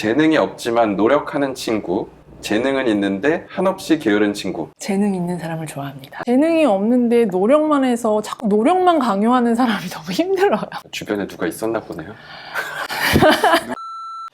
재능이 없지만 노력하는 친구, 재능은 있는데 한없이 게으른 친구. 재능 있는 사람을 좋아합니다. 재능이 없는데 노력만 해서 자꾸 노력만 강요하는 사람이 너무 힘들어요. 주변에 누가 있었나 보네요.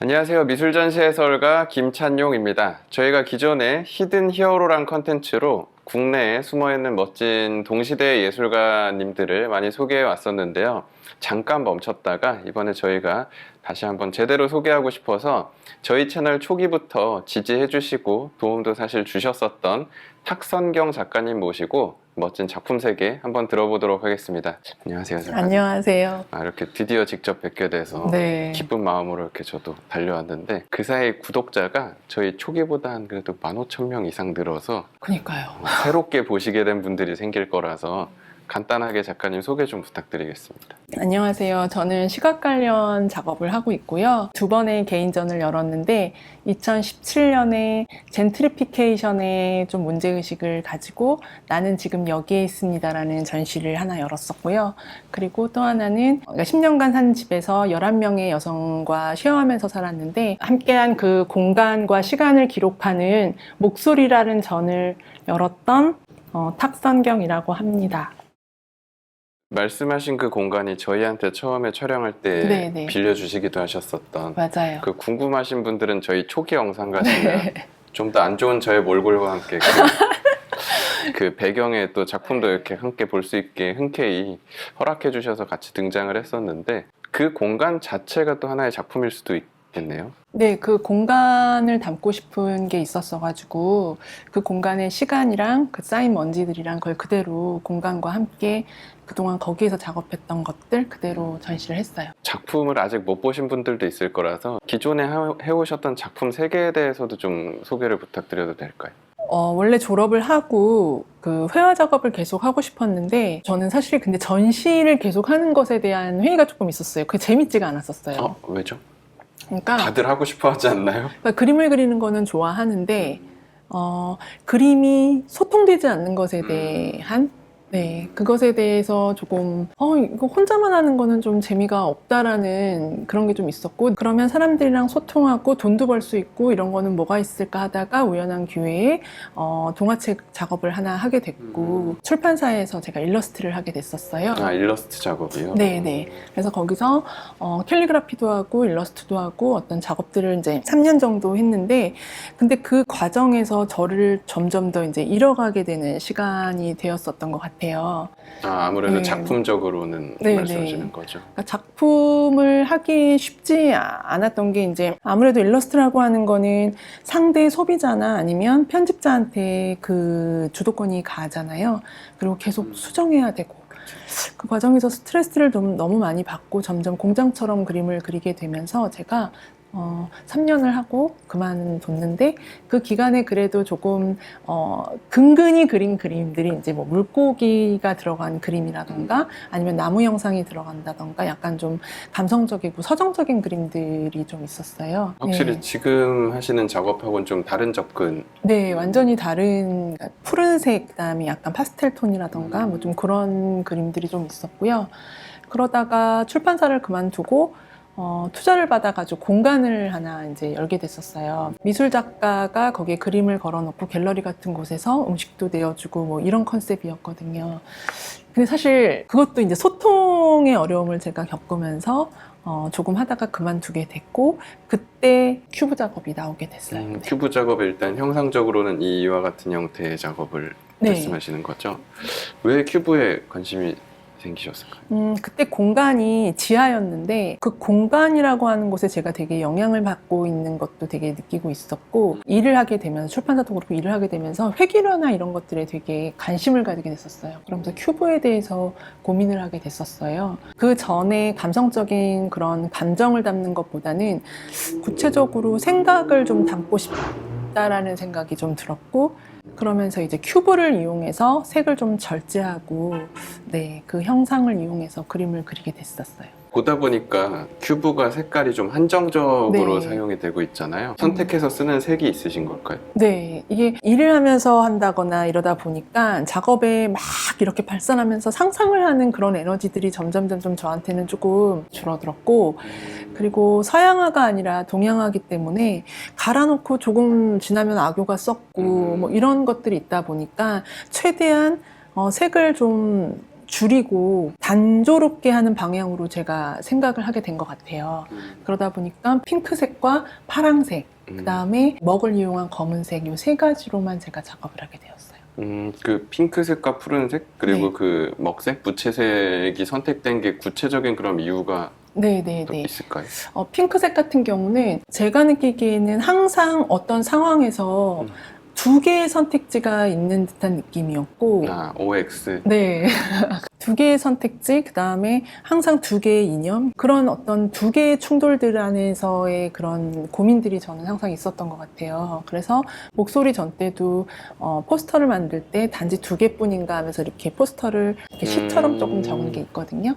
안녕하세요. 미술전시 해설가 김찬용입니다. 저희가 기존에 히든 히어로란 컨텐츠로 국내에 숨어있는 멋진 동시대 예술가님들을 많이 소개해 왔었는데요. 잠깐 멈췄다가 이번에 저희가 다시 한번 제대로 소개하고 싶어서 저희 채널 초기부터 지지해 주시고 도움도 사실 주셨었던 탁선경 작가님 모시고 멋진 작품 세계 한번 들어보도록 하겠습니다. 안녕하세요. 작가님. 안녕하세요. 아, 이렇게 드디어 직접 뵙게 돼서 네. 기쁜 마음으로 이렇게 저도 달려왔는데 그 사이 구독자가 저희 초기보다 한 그래도 15,000명 이상 늘어서 그니까요. 새롭게 보시게 된 분들이 생길 거라서 간단하게 작가님 소개 좀 부탁드리겠습니다. 안녕하세요. 저는 시각 관련 작업을 하고 있고요. 두 번의 개인전을 열었는데 2017년에 젠트리피케이션에 좀 문제의식을 가지고 나는 지금 여기에 있습니다라는 전시를 하나 열었었고요. 그리고 또 하나는 10년간 산 집에서 11명의 여성과 쉐어하면서 살았는데 함께한 그 공간과 시간을 기록하는 목소리라는 전을 열었던 어, 탁선경이라고 합니다. 말씀하신 그 공간이 저희한테 처음에 촬영할 때 네, 네. 빌려주시기도 하셨었던 맞아요. 그 궁금하신 분들은 저희 초기 영상 가시면 네. 좀더 안 좋은 저의 몰골과 함께 그, 그 배경에 또 작품도 이렇게 함께 볼 수 있게 흔쾌히 허락해 주셔서 같이 등장을 했었는데 그 공간 자체가 또 하나의 작품일 수도 있 겠네요. 네, 그 공간을 담고 싶은 게 있었어가지고 그 공간의 시간이랑 그 쌓인 먼지들이랑 그걸 그대로 공간과 함께 그동안 거기에서 작업했던 것들 그대로 전시를 했어요. 작품을 아직 못 보신 분들도 있을 거라서 기존에 하- 해오셨던 작품 세 개에 대해서도 좀 소개를 부탁드려도 될까요? 어, 원래 졸업을 하고 그 회화 작업을 계속 하고 싶었는데 저는 사실 근데 전시를 계속 하는 것에 대한 회의가 조금 있었어요. 그게 재밌지가 않았었어요. 어, 왜죠? 그러니까 다들 하고 싶어 하지 않나요? 그러니까 그림을 그리는 거는 좋아하는데 어, 그림이 소통되지 않는 것에 대한 네 그것에 대해서 조금 어 이거 혼자만 하는 거는 좀 재미가 없다라는 그런 게 좀 있었고 그러면 사람들이랑 소통하고 돈도 벌 수 있고 이런 거는 뭐가 있을까 하다가 우연한 기회에 어, 동화책 작업을 하나 하게 됐고 음. 출판사에서 제가 일러스트를 하게 됐었어요. 아 일러스트 작업이요? 네, 네. 그래서 거기서 어, 캘리그라피도 하고 일러스트도 하고 어떤 작업들을 이제 3년 정도 했는데 근데 그 과정에서 저를 점점 더 이제 잃어가게 되는 시간이 되었었던 것 같아요. 아, 아무래도 네. 작품적으로는 네, 말씀하시는 네. 거죠. 그러니까 작품을 하기 쉽지 아- 않았던 게 이제 아무래도 일러스트라고 하는 거는 상대 소비자나 아니면 편집자한테 그 주도권이 가잖아요. 그리고 계속 수정해야 되고 그 과정에서 스트레스를 좀 너무 많이 받고 점점 공장처럼 그림을 그리게 되면서 제가 어, 3년을 하고 그만뒀는데 그 기간에 그래도 조금 어, 근근히 그린 그림들이 이제 뭐 물고기가 들어간 그림이라던가 아니면 나무 형상이 들어간다던가 약간 좀 감성적이고 서정적인 그림들이 좀 있었어요. 확실히 네. 지금 하시는 작업하고는 좀 다른 접근. 네, 완전히 다른 그러니까 푸른색 그다음에 약간 파스텔 톤이라던가 뭐 좀 그런 그림들이 좀 있었고요. 그러다가 출판사를 그만두고 어, 투자를 받아가지고 공간을 하나 이제 열게 됐었어요. 미술 작가가 거기에 그림을 걸어놓고 갤러리 같은 곳에서 음식도 내어주고 뭐 이런 컨셉이었거든요. 근데 사실 그것도 이제 소통의 어려움을 제가 겪으면서 어, 조금 하다가 그만두게 됐고 그때 큐브 작업이 나오게 됐어요. 음, 큐브 작업에 일단 형상적으로는 이와 같은 형태의 작업을 네. 말씀하시는 거죠. 왜 큐브에 관심이 생기셨을까요? 음, 그때 공간이 지하였는데 그 공간이라고 하는 곳에 제가 되게 영향을 받고 있는 것도 되게 느끼고 있었고 일을 하게 되면서 출판사도 그렇고 일을 하게 되면서 회계료나 이런 것들에 되게 관심을 가지게 됐었어요. 그러면서 큐브에 대해서 고민을 하게 됐었어요. 그 전에 감성적인 그런 감정을 담는 것보다는 구체적으로 생각을 좀 담고 싶다라는 생각이 좀 들었고 그러면서 이제 큐브를 이용해서 색을 좀 절제하고 네, 그 형상을 이용해서 그림을 그리게 됐었어요. 보다 보니까 큐브가 색깔이 좀 한정적으로 네. 사용이 되고 있잖아요. 선택해서 쓰는 색이 있으신 걸까요? 네, 이게 일을 하면서 한다거나 이러다 보니까 작업에 막 이렇게 발산하면서 상상을 하는 그런 에너지들이 점점 점점 저한테는 조금 줄어들었고 그리고 서양화가 아니라 동양화기 때문에 갈아놓고 조금 지나면 악교가 썩고 음. 뭐 이런 것들이 있다 보니까 최대한 어, 색을 좀 줄이고 단조롭게 하는 방향으로 제가 생각을 하게 된 것 같아요. 음. 그러다 보니까 핑크색과 파랑색, 음. 그 다음에 먹을 이용한 검은색 이 세 가지로만 제가 작업을 하게 되었어요. 음, 그 핑크색과 푸른색 그리고 네. 그 먹색, 부채색이 선택된 게 구체적인 그런 이유가 네, 네, 또 네. 있을까요? 어, 핑크색 같은 경우는 제가 느끼기에는 항상 어떤 상황에서 음. 두 개의 선택지가 있는 듯한 느낌이었고, 아, OX. 네. 두 개의 선택지, 그 다음에 항상 두 개의 이념, 그런 어떤 두 개의 충돌들 안에서의 그런 고민들이 저는 항상 있었던 것 같아요. 그래서 목소리 전 때도 어, 포스터를 만들 때 단지 두 개뿐인가 하면서 이렇게 포스터를 이렇게 시처럼 음. 조금 적은 게 있거든요.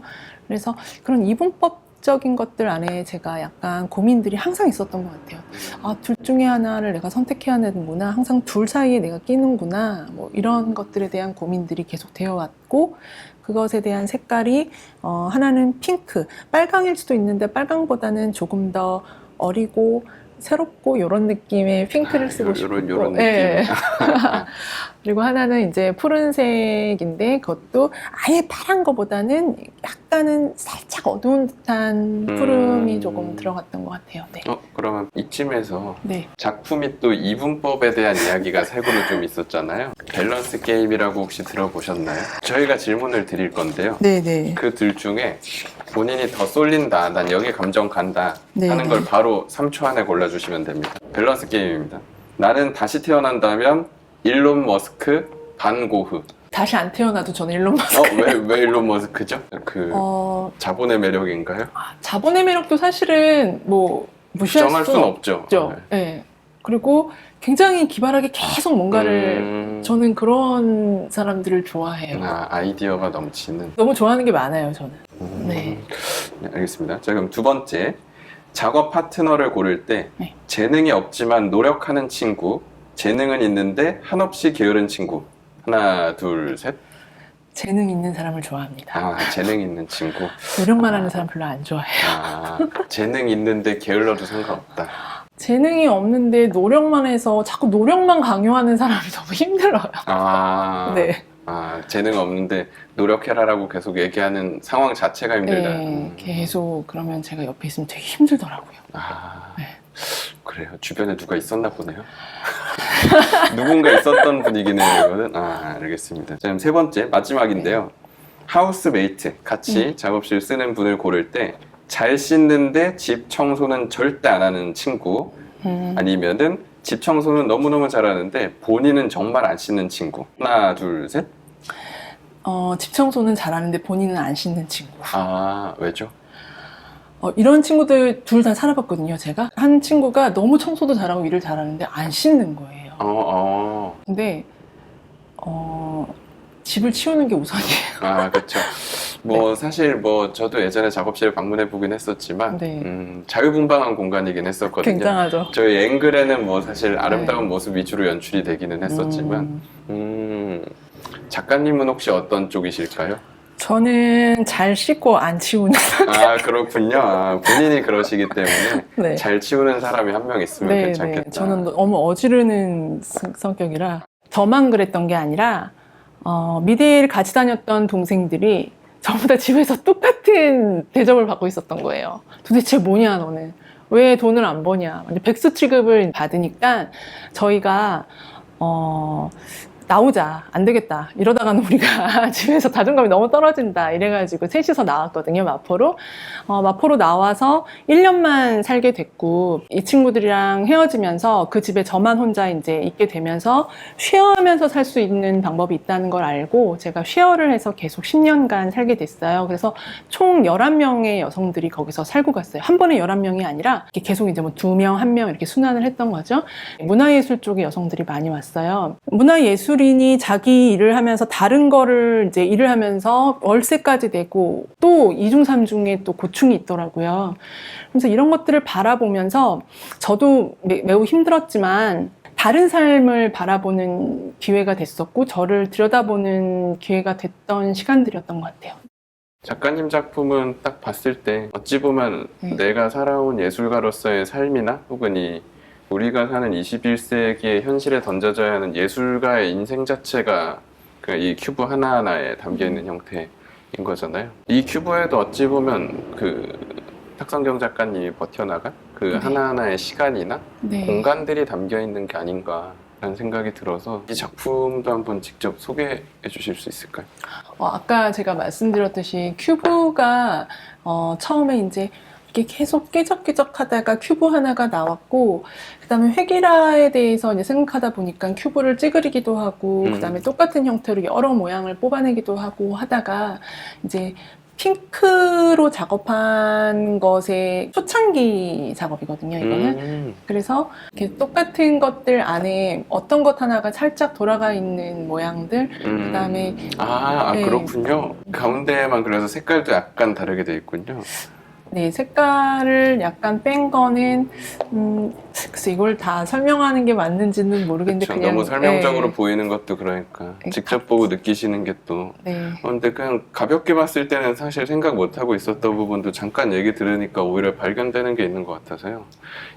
그래서 그런 이분법 적인 것들 안에 제가 약간 고민들이 항상 있었던 것 같아요. 아, 둘 중에 하나를 내가 선택해야 되는구나. 항상 둘 사이에 내가 끼는구나. 뭐 이런 것들에 대한 고민들이 계속 되어 왔고, 그것에 대한 색깔이, 어, 하나는 핑크. 빨강일 수도 있는데, 빨강보다는 조금 더 어리고, 새롭고, 이런 느낌의 핑크를 쓰고 싶고. 요런 요런 느낌. 예. 그리고 하나는 이제 푸른색인데, 그것도 아예 파란 거보다는 약간은 살짝 어두운 듯한 푸름이 음. 조금 들어갔던 것 같아요. 네. 어, 그러면 이쯤에서 네. 작품이 또 이분법에 대한 이야기가 색으로 좀 있었잖아요. 밸런스 게임이라고 혹시 들어보셨나요? 저희가 질문을 드릴 건데요. 네네. 그 둘 중에 본인이 더 쏠린다, 난 여기 감정 간다 네, 하는 네. 걸 바로 3초 안에 골라주시면 됩니다. 밸런스 게임입니다. 나는 다시 태어난다면 일론 머스크, 반 고흐. 다시 안 태어나도 저는 일론 머스크. 어, 왜, 왜 일론 머스크죠? 그 어, 자본의 매력인가요? 자본의 매력도 사실은 뭐 무시할 정할 수 수는 없죠. 없죠. 네. 그리고 굉장히 기발하게 계속 뭔가를 음, 저는 그런 사람들을 좋아해요. 아, 아이디어가 넘치는. 너무 좋아하는 게 많아요, 저는. 음, 네. 네, 알겠습니다. 자, 그럼 두 번째. 작업 파트너를 고를 때 네. 재능이 없지만 노력하는 친구, 재능은 있는데 한없이 게으른 친구. 하나, 둘, 셋. 재능 있는 사람을 좋아합니다. 아, 재능 있는 친구. 노력만 아. 하는 사람 별로 안 좋아해요. 아, 재능 있는데 게을러도 상관없다. 재능이 없는데 노력만 해서 자꾸 노력만 강요하는 사람이 너무 힘들어요. 아, 네. 아, 재능 없는데 노력해라라고 계속 얘기하는 상황 자체가 힘들다. 네. 음. 계속 그러면 제가 옆에 있으면 되게 힘들더라고요. 아, 네. 그래요. 주변에 누가 있었나 보네요. 누군가 있었던 분위기는 아, 알겠습니다. 자, 그럼 세 번째 마지막인데요. 하우스메이트 같이 음. 작업실 쓰는 분을 고를 때 잘 씻는데 집 청소는 절대 안 하는 친구 음. 아니면은 집 청소는 너무너무 잘하는데 본인은 정말 안 씻는 친구. 하나, 둘, 셋. 어, 집 청소는 잘하는데 본인은 안 씻는 친구. 아, 왜죠? 어, 이런 친구들 둘 다 살아봤거든요, 제가. 한 친구가 너무 청소도 잘하고 일을 잘하는데 안 씻는 거예요. 어, 어. 근데, 어, 집을 치우는 게 우선이에요. 아, 그렇죠. 뭐 사실 뭐 저도 예전에 작업실 방문해 보긴 했었지만 네. 음, 자유분방한 공간이긴 했었거든요. 굉장하죠. 저희 앵글에는 뭐 사실 아름다운 모습 위주로 연출이 되기는 했었지만 음, 음, 작가님은 혹시 어떤 쪽이실까요? 저는 잘 씻고 안 치우는. 아 그렇군요. 아, 본인이 그러시기 때문에 네. 잘 치우는 사람이 한 명 있으면 네, 괜찮겠다. 네. 저는 너무 어지르는 성- 성격이라 저만 그랬던 게 아니라 어, 미대를 같이 다녔던 동생들이 전부 다 집에서 똑같은 대접을 받고 있었던 거예요. 도대체 뭐냐 너는 왜 돈을 안 버냐 백수 취급을 받으니까 저희가 어, 나오자 안 되겠다 이러다가는 우리가 집에서 자존감이 너무 떨어진다 이래가지고 셋이서 나왔거든요 마포로 어, 마포로 나와서 1년만 살게 됐고 이 친구들이랑 헤어지면서 그 집에 저만 혼자 이제 있게 되면서 쉐어하면서 살 수 있는 방법이 있다는 걸 알고 제가 쉐어를 해서 계속 10년간 살게 됐어요. 그래서 총 11명의 여성들이 거기서 살고 갔어요. 한 번에 11명이 아니라 계속 이제 뭐 2명, 1명 이렇게 순환을 했던 거죠. 문화예술 쪽의 여성들이 많이 왔어요. 문화예술 예술인이 자기 일을 하면서 다른 거를 이제 일을 하면서 월세까지 내고 또 이중 삼중에 또 고충이 있더라고요. 그래서 이런 것들을 바라보면서 저도 매- 매우 힘들었지만 다른 삶을 바라보는 기회가 됐었고 저를 들여다보는 기회가 됐던 시간들이었던 것 같아요. 작가님 작품은 딱 봤을 때 어찌 보면 네. 내가 살아온 예술가로서의 삶이나 혹은 이 우리가 사는 21세기의 현실에 던져져야 하는 예술가의 인생 자체가 그 이 큐브 하나하나에 담겨 있는 형태인 거잖아요. 이 큐브에도 어찌 보면 그 탁성경 작가님이 버텨나간 그 네. 하나하나의 시간이나 네. 공간들이 담겨 있는 게 아닌가 라는 생각이 들어서 이 작품도 한번 직접 소개해 주실 수 있을까요? 어, 아까 제가 말씀드렸듯이 큐브가 어, 처음에 이제 이렇게 계속 깨적깨적 하다가 큐브 하나가 나왔고, 그 다음에 획일화에 대해서 이제 생각하다 보니까 큐브를 찌그리기도 하고, 음. 그 다음에 똑같은 형태로 여러 모양을 뽑아내기도 하고 하다가, 이제 핑크로 작업한 것의 초창기 작업이거든요, 이거는. 음. 그래서 이렇게 똑같은 것들 안에 어떤 것 하나가 살짝 돌아가 있는 모양들, 음. 그 다음에 아, 아, 네. 그렇군요. 가운데에만 그래서 색깔도 약간 다르게 돼 있군요. 네, 색깔을 약간 뺀 거는, 음, 글쎄, 이걸 다 설명하는 게 맞는지는 모르겠는데, 그쵸, 그냥. 너무 설명적으로 네, 보이는 것도 그러니까 네, 직접 보고 느끼시는 게 또. 네. 어, 근데 그냥 가볍게 봤을 때는 사실 생각 못 하고 있었던 부분도 잠깐 얘기 들으니까 오히려 발견되는 게 있는 것 같아서요.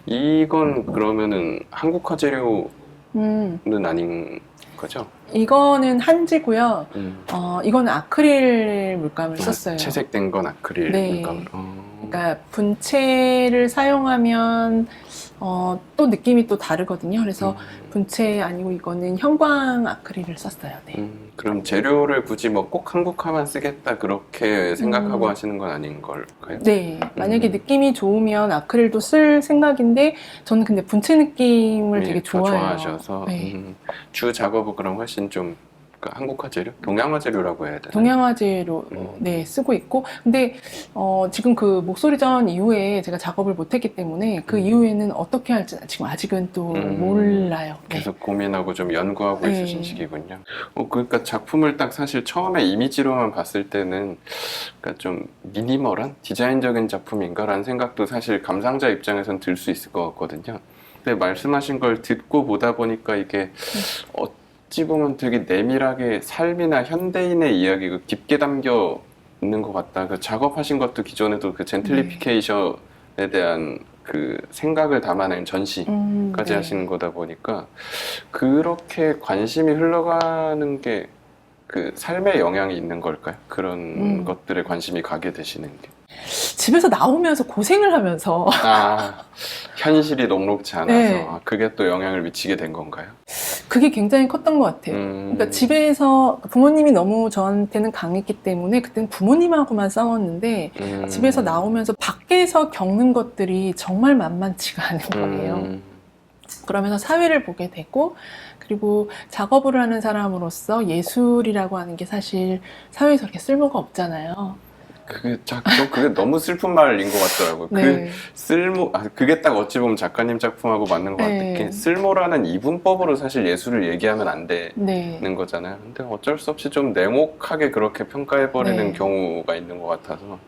이건 그러면은 한국화 재료는 음, 아닌 거죠? 이거는 한지고요. 음. 어, 이거는 아크릴 물감을 썼어요. 채색된 건 아크릴 네. 물감으로. 어. 그러니까 분체를 사용하면, 어, 또 느낌이 또 다르거든요. 그래서 음. 분체 아니고 이거는 형광 아크릴을 썼어요. 네. 음, 그럼 재료를 굳이 뭐 꼭 한국화만 쓰겠다 그렇게 생각하고 음. 하시는 건 아닌 걸까요? 네, 만약에 음. 느낌이 좋으면 아크릴도 쓸 생각인데 저는 근데 분체 느낌을 예, 되게 더 좋아해요. 좋아하셔서 네. 음, 주 작업은 그럼 훨씬 좀 그 한국화 재료, 동양화 재료라고 해야 되나? 동양화재로 음. 네 쓰고 있고 근데 어, 지금 그 목소리 전 이후에 제가 작업을 못했기 때문에 그 음. 이후에는 어떻게 할지 지금 아직은 또 음. 몰라요. 네. 계속 고민하고 좀 연구하고 네. 있으신 시기군요. 어, 그러니까 작품을 딱 사실 처음에 이미지로만 봤을 때는 그러니까 좀 미니멀한 디자인적인 작품인가라는 생각도 사실 감상자 입장에선 들 수 있을 것 같거든요. 근데 말씀하신 걸 듣고 보다 보니까 이게 어 찌 보면 되게 내밀하게 삶이나 현대인의 이야기가 깊게 담겨 있는 것 같다. 그 작업하신 것도 기존에도 그 젠틀리피케이션에 대한 그 생각을 담아낸 전시. 음, 까지 네. 하시는 거다 보니까 그렇게 관심이 흘러가는 게 그 삶에 영향이 있는 걸까요? 그런 음. 것들에 관심이 가게 되시는 게. 집에서 나오면서 고생을 하면서 아, 현실이 녹록지 않아서 네. 아, 그게 또 영향을 미치게 된 건가요? 그게 굉장히 컸던 것 같아요. 음, 그러니까 집에서 부모님이 너무 저한테는 강했기 때문에 그때는 부모님하고만 싸웠는데 음, 집에서 나오면서 밖에서 겪는 것들이 정말 만만치가 않은 거예요. 음, 그러면서 사회를 보게 되고 그리고 작업을 하는 사람으로서 예술이라고 하는 게 사실 사회에서 그렇게 쓸모가 없잖아요. 그게 자, 저 그게 너무 슬픈 말인 것 같더라고요. 그 네. 쓸모, 아, 그게 딱 어찌 보면 작가님 작품하고 맞는 것 네. 같은 게 쓸모라는 이분법으로 사실 예술을 얘기하면 안 돼. 네. 거잖아요. 근데 어쩔 수 없이 좀 냉혹하게 그렇게 평가해버리는 네. 경우가 있는 것 같아서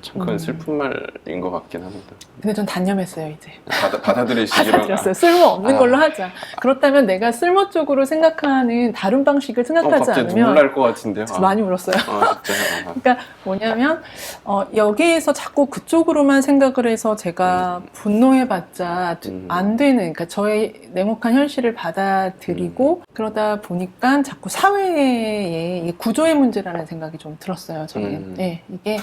참 그건 음. 슬픈 말인 것 같긴 합니다. 근데 전 단념했어요, 이제. 받아, 받아들이시기로 받아들였어요. 쓸모 없는 아. 걸로 하자. 그렇다면 내가 쓸모 쪽으로 생각하는 다른 방식을 어, 생각하지 갑자기 눈물 않으면 날것 같은데요. 아, 많이 울었어요. 아, 진짜. 아, 그러니까 뭐냐면 어, 여기에서 자꾸 그쪽으로만 생각을 해서 제가 분노해봤자 음. 안 되는 그러니까 저의 냉혹한 현실을 받아들이고 음. 그러다 보니까 자꾸 사회의 이 구조의 문제라는 생각이 좀 들었어요. 저는 음. 네, 이게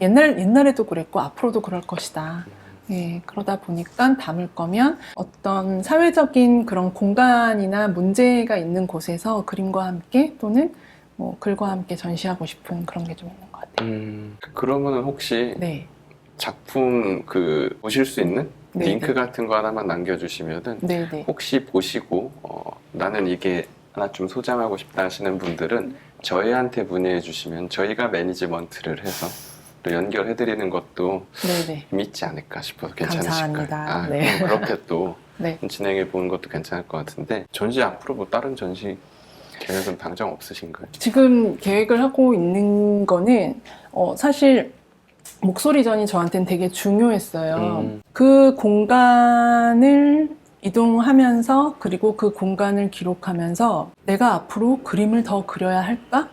옛날 옛날에도 그랬고 앞으로도 그럴 것이다. 예, 그러다 보니까 담을 거면 어떤 사회적인 그런 공간이나 문제가 있는 곳에서 그림과 함께 또는 뭐 글과 함께 전시하고 싶은 그런 게 좀 있는 것 같아요. 음, 그러면은 혹시 네. 작품 그 보실 수 있는 네, 링크 네. 같은 거 하나만 남겨주시면은 네, 네. 혹시 보시고 어, 나는 이게 하나 좀 소장하고 싶다 하시는 분들은 저희한테 문의해 주시면 저희가 매니지먼트를 해서 또 연결해 드리는 것도 네, 네. 재밌지 않을까 싶어서 괜찮으실까요? 감사합니다. 아, 네. 그럼 그렇게 또 네. 진행해 보는 것도 괜찮을 것 같은데 전시 앞으로 뭐 다른 전시 계획은 당장 없으신가요? 지금 계획을 하고 있는 거는 어, 사실 목소리전이 저한테는 되게 중요했어요. 음. 그 공간을 이동하면서 그리고 그 공간을 기록하면서 내가 앞으로 그림을 더 그려야 할까?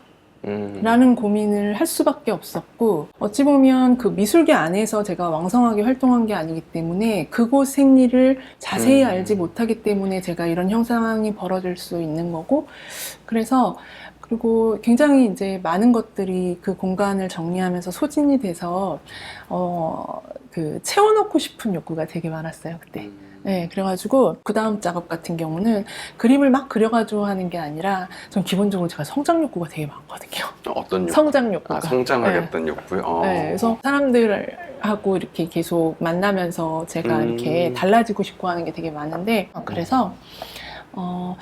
음. 라는 고민을 할 수밖에 없었고 어찌 보면 그 미술계 안에서 제가 왕성하게 활동한 게 아니기 때문에 그곳 생리를 자세히 음. 알지 못하기 때문에 제가 이런 형상이 벌어질 수 있는 거고 그래서 그리고 굉장히 이제 많은 것들이 그 공간을 정리하면서 소진이 돼서 어 그 채워넣고 싶은 욕구가 되게 많았어요 그때. 음. 네, 그래가지고 그 다음 작업 같은 경우는 그림을 막 그려가지고 하는 게 아니라 전 기본적으로 제가 성장 욕구가 되게 많거든요. 어떤 욕구? 성장 욕구가. 아, 성장하겠다는 욕구요? 어. 네, 그래서 사람들하고 이렇게 계속 만나면서 제가 음. 이렇게 달라지고 싶어 하는 게 되게 많은데, 어, 그래서, 어,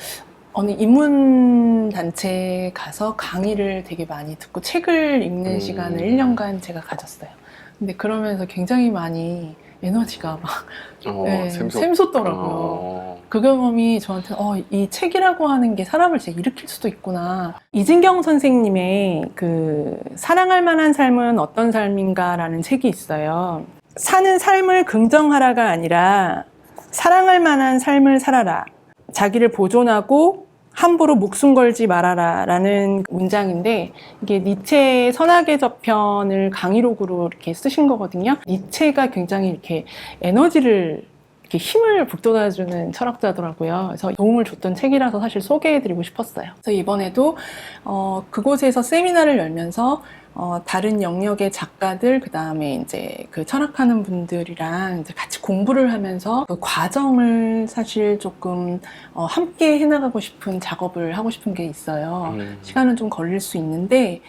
어느 인문 단체에 가서 강의를 되게 많이 듣고 책을 읽는 음. 시간을 1년간 제가 가졌어요. 근데 그러면서 굉장히 많이 에너지가 막 어, 네, 샘솟- 샘솟더라고요. 어. 그 경험이 저한테 어, 이 책이라고 하는 게 사람을 진짜 일으킬 수도 있구나. 이진경 선생님의 그 사랑할 만한 삶은 어떤 삶인가라는 책이 있어요. 사는 삶을 긍정하라가 아니라 사랑할 만한 삶을 살아라. 자기를 보존하고 함부로 목숨 걸지 말아라 라는 문장인데 이게 니체의 선악의 저편을 강의록으로 이렇게 쓰신 거거든요. 니체가 굉장히 이렇게 에너지를 이렇게 힘을 북돋아주는 철학자더라고요. 그래서 도움을 줬던 책이라서 사실 소개해드리고 싶었어요. 그래서 이번에도 어, 그곳에서 세미나를 열면서 어, 다른 영역의 작가들 그 다음에 이제 그 철학하는 분들이랑 이제 같이 공부를 하면서 그 과정을 사실 조금 어, 함께 해나가고 싶은 작업을 하고 싶은 게 있어요. 음. 시간은 좀 걸릴 수 있는데,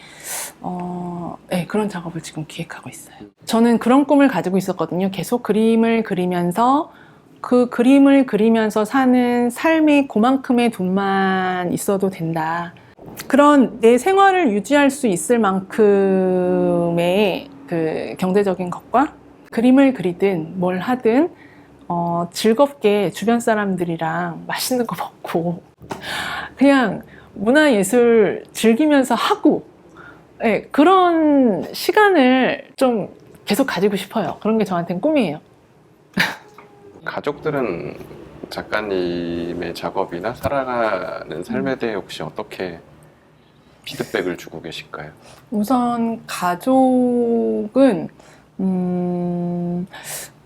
어, 네, 그런 작업을 지금 기획하고 있어요. 저는 그런 꿈을 가지고 있었거든요. 계속 그림을 그리면서 그 그림을 그리면서 사는 삶의 그만큼의 돈만 있어도 된다. 그런 내 생활을 유지할 수 있을 만큼의 그 경제적인 것과 그림을 그리든 뭘 하든 어, 즐겁게 주변 사람들이랑 맛있는 거 먹고 그냥 문화예술 즐기면서 하고 네, 그런 시간을 좀 계속 가지고 싶어요. 그런 게 저한테는 꿈이에요. 가족들은 작가님의 작업이나 살아가는 삶에 음. 대해 혹시 어떻게 피드백을 주고 계실까요? 우선 가족은 음, 어,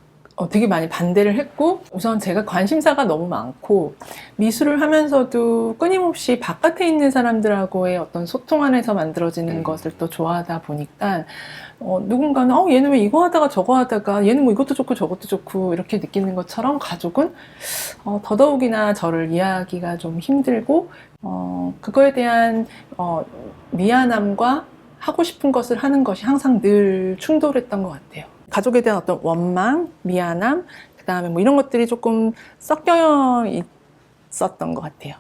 되게 많이 반대를 했고 우선 제가 관심사가 너무 많고 미술을 하면서도 끊임없이 바깥에 있는 사람들하고의 어떤 소통 안에서 만들어지는 음. 것을 또 좋아하다 보니까 어, 누군가는 어, 얘는 왜 이거 하다가 저거 하다가 얘는 뭐 이것도 좋고 저것도 좋고 이렇게 느끼는 것처럼 가족은 어, 더더욱이나 저를 이해하기가 좀 힘들고 어, 그거에 대한 어, 미안함과 하고 싶은 것을 하는 것이 항상 늘 충돌했던 것 같아요. 가족에 대한 어떤 원망, 미안함, 그 다음에 뭐 이런 것들이 조금 섞여 있었던 것 같아요.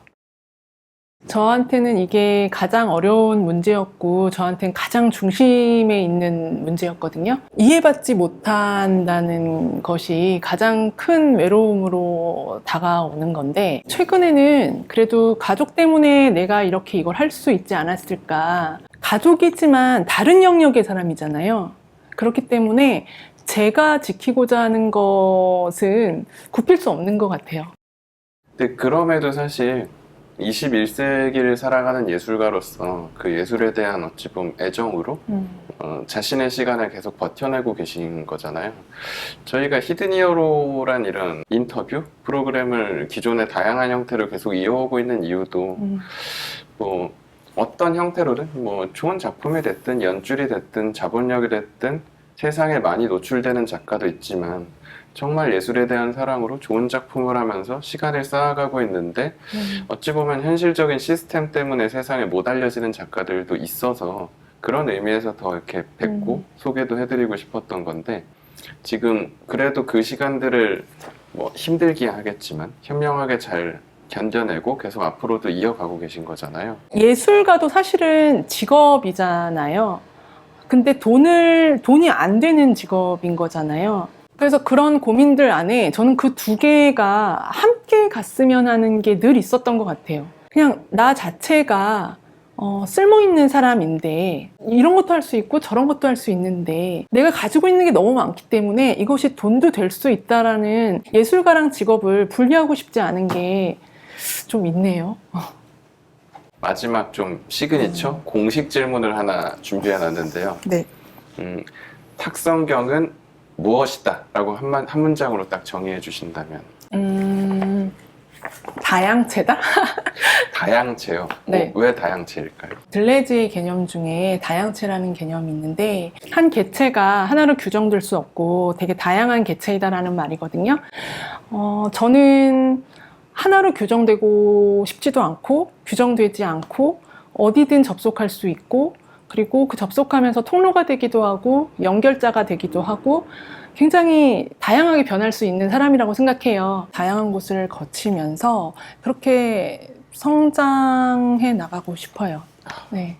저한테는 이게 가장 어려운 문제였고, 저한테는 가장 중심에 있는 문제였거든요. 이해받지 못한다는 것이 가장 큰 외로움으로 다가오는 건데, 최근에는 그래도 가족 때문에 내가 이렇게 이걸 할 수 있지 않았을까. 가족이지만 다른 영역의 사람이잖아요. 그렇기 때문에 제가 지키고자 하는 것은 굽힐 수 없는 것 같아요. 근데 그럼에도 사실 21세기를 살아가는 예술가로서 그 예술에 대한 어찌 보면 애정으로 어, 자신의 시간을 계속 버텨내고 계신 거잖아요. 저희가 히든히어로란 이런 인터뷰 프로그램을 기존의 다양한 형태로 계속 이어오고 있는 이유도 음. 뭐 어떤 형태로든 뭐 좋은 작품이 됐든 연출이 됐든 자본력이 됐든 세상에 많이 노출되는 작가도 있지만 정말 예술에 대한 사랑으로 좋은 작품을 하면서 시간을 쌓아가고 있는데 음. 어찌 보면 현실적인 시스템 때문에 세상에 못 알려지는 작가들도 있어서 그런 의미에서 더 이렇게 뵙고 음. 소개도 해드리고 싶었던 건데 지금 그래도 그 시간들을 뭐 힘들게 하겠지만 현명하게 잘 견뎌내고 계속 앞으로도 이어가고 계신 거잖아요. 예술가도 사실은 직업이잖아요. 근데 돈을, 돈이 안 되는 직업인 거잖아요. 그래서 그런 고민들 안에 저는 그 두 개가 함께 갔으면 하는 게 늘 있었던 것 같아요. 그냥 나 자체가 어, 쓸모 있는 사람인데 이런 것도 할 수 있고 저런 것도 할 수 있는데 내가 가지고 있는 게 너무 많기 때문에 이것이 돈도 될 수 있다라는 예술가랑 직업을 분리하고 싶지 않은 게 좀 있네요. 마지막 좀 시그니처 공식 질문을 하나 준비해 놨는데요. 네. 음, 탁성경은 무엇이다? 라고 한, 만- 한 문장으로 딱 정의해 주신다면 음, 다양체다? 다양체요. 네. 어, 왜 다양체일까요? 들레즈의 개념 중에 다양체라는 개념이 있는데 한 개체가 하나로 규정될 수 없고 되게 다양한 개체이다라는 말이거든요. 어, 저는 하나로 규정되고 싶지도 않고 규정되지 않고 어디든 접속할 수 있고 그리고 그 접속하면서 통로가 되기도 하고 연결자가 되기도 하고 굉장히 다양하게 변할 수 있는 사람이라고 생각해요. 다양한 곳을 거치면서 그렇게 성장해 나가고 싶어요. 네.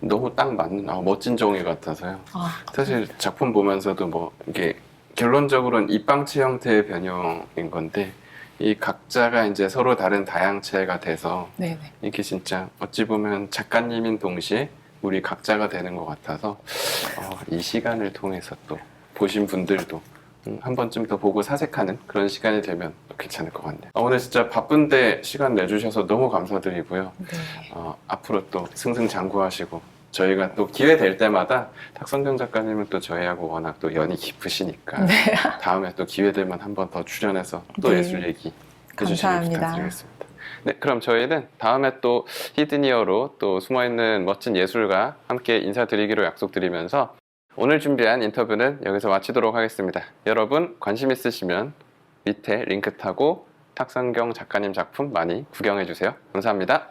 너무 딱 맞는 아, 멋진 정의 같아서요. 아, 사실 작품 보면서도 뭐 이게 결론적으로는 입방체 형태의 변형인 건데 이 각자가 이제 서로 다른 다양체가 돼서 네네. 이게 진짜 어찌 보면 작가님인 동시에 우리 각자가 되는 것 같아서 어, 이 시간을 통해서 또 보신 분들도 음, 한 번쯤 더 보고 사색하는 그런 시간이 되면 또 괜찮을 것 같네요. 어, 오늘 진짜 바쁜데 시간 내주셔서 너무 감사드리고요. 네. 어, 앞으로 또 승승장구하시고 저희가 또 기회 될 때마다 탁성경 작가님은 또 저희하고 워낙 또 연이 깊으시니까 네. 다음에 또 기회 되면 한 번 더 출연해서 또 네. 예술 얘기 감사합니다. 부탁드리겠습니다. 네, 그럼 저희는 다음에 또 히드니어로 또 숨어있는 멋진 예술가 함께 인사드리기로 약속드리면서 오늘 준비한 인터뷰는 여기서 마치도록 하겠습니다. 여러분 관심 있으시면 밑에 링크 타고 탁성경 작가님 작품 많이 구경해 주세요. 감사합니다.